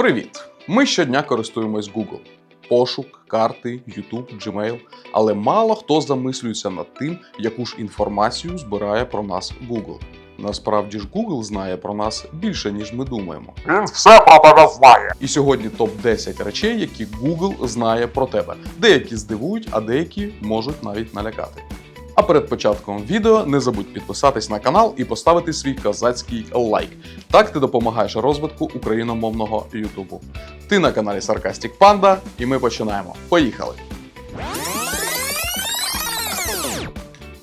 Привіт! Ми щодня користуємось Google. Пошук, карти, YouTube, Gmail. Але мало хто замислюється над тим, яку ж інформацію збирає про нас Google. Насправді ж Google знає про нас більше, ніж ми думаємо. Він все про тебе знає. І сьогодні топ 10 речей, які Google знає про тебе. Деякі здивують, а деякі можуть навіть налякати. А перед початком відео не забудь підписатись на канал і поставити свій козацький лайк. Так ти допомагаєш розвитку україномовного Ютубу. Ти на каналі Sarcastic Panda, і ми починаємо. Поїхали!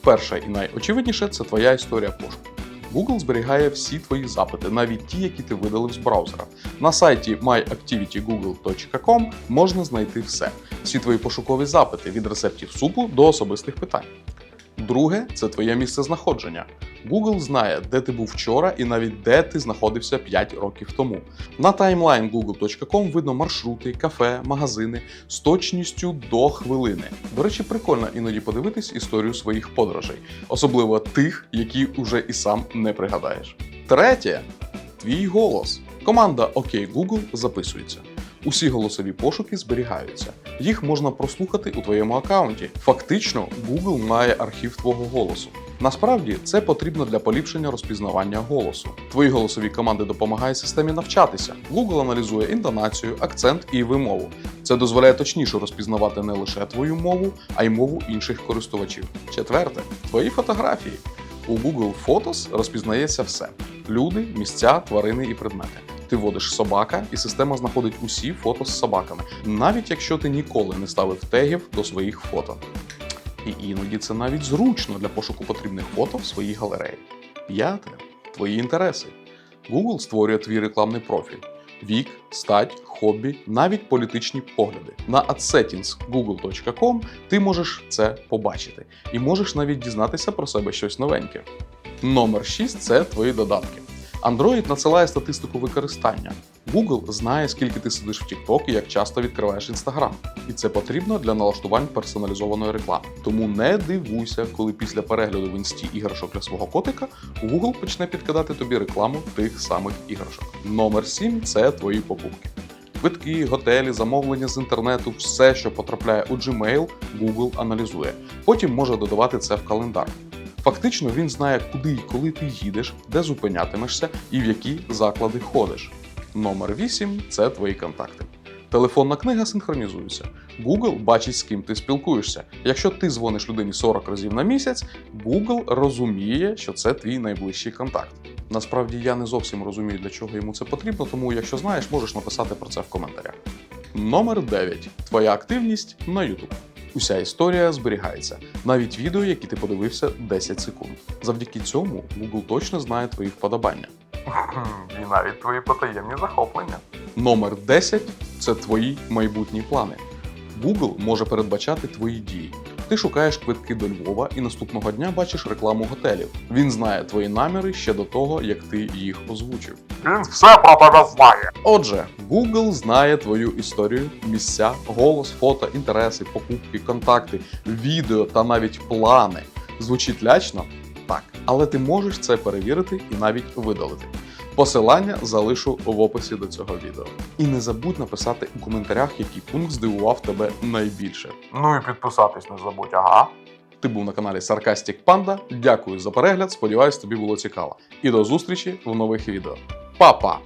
Перше і найочевидніше це твоя історія пошуку. Google зберігає всі твої запити, навіть ті, які ти видалив з браузера. На сайті myactivitygoogle.com можна знайти все: всі твої пошукові запити від рецептів супу до особистих питань. Друге це твоє місце знаходження. Google знає, де ти був вчора і навіть де ти знаходився 5 років тому. На таймлайн google.com видно маршрути, кафе, магазини з точністю до хвилини. До речі, прикольно іноді подивитись історію своїх подорожей, особливо тих, які уже і сам не пригадаєш. Третє твій голос. Команда ОК Google записується. Усі голосові пошуки зберігаються. Їх можна прослухати у твоєму аккаунті. Фактично, Google має архів твого голосу. Насправді це потрібно для поліпшення розпізнавання голосу. Твої голосові команди допомагають системі навчатися. Google аналізує інтонацію, акцент і вимову. Це дозволяє точніше розпізнавати не лише твою мову, а й мову інших користувачів. Четверте, твої фотографії. У Google Photos розпізнається все: люди, місця, тварини і предмети. Ти вводиш собака, і система знаходить усі фото з собаками, навіть якщо ти ніколи не ставив тегів до своїх фото. І іноді це навіть зручно для пошуку потрібних фото в своїй галереї. П'яте твої інтереси. Google створює твій рекламний профіль. Вік, стать, хобі, навіть політичні погляди. На adsettings.google.com ти можеш це побачити і можеш навіть дізнатися про себе щось новеньке. Номер 6 це твої додатки. Android надсилає статистику використання. Google знає, скільки ти сидиш в TikTok і як часто відкриваєш Instagram. І це потрібно для налаштувань персоналізованої реклами. Тому не дивуйся, коли після перегляду в інсті іграшок для свого котика Google почне підкидати тобі рекламу тих самих іграшок. Номер 7 це твої покупки. Квитки, готелі, замовлення з інтернету, все, що потрапляє у Gmail, Google аналізує. Потім може додавати це в календар. Фактично він знає, куди і коли ти їдеш, де зупинятимешся і в які заклади ходиш. Номер 8 це твої контакти. Телефонна книга синхронізується. Google бачить, з ким ти спілкуєшся. Якщо ти дзвониш людині 40 разів на місяць, Google розуміє, що це твій найближчий контакт. Насправді я не зовсім розумію, для чого йому це потрібно, тому якщо знаєш, можеш написати про це в коментарях. Номер 9. Твоя активність на YouTube. Уся історія зберігається, навіть відео, які ти подивився 10 секунд. Завдяки цьому Google точно знає твої вподобання. І навіть твої потаємні захоплення. Номер 10 це твої майбутні плани. Google може передбачати твої дії. Ти шукаєш квитки до Львова і наступного дня бачиш рекламу готелів. Він знає твої наміри ще до того, як ти їх озвучив. Він все про тебе знає. Отже, Google знає твою історію, місця, голос, фото, інтереси, покупки, контакти, відео та навіть плани. Звучить лячно? Так, але ти можеш це перевірити і навіть видалити. Посилання залишу в описі до цього відео. І не забудь написати у коментарях, який пункт здивував тебе найбільше. Ну і підписатись не забудь, ага. Ти був на каналі Sarcastic Panda. Дякую за перегляд. Сподіваюсь, тобі було цікаво. І до зустрічі в нових відео. Па-па!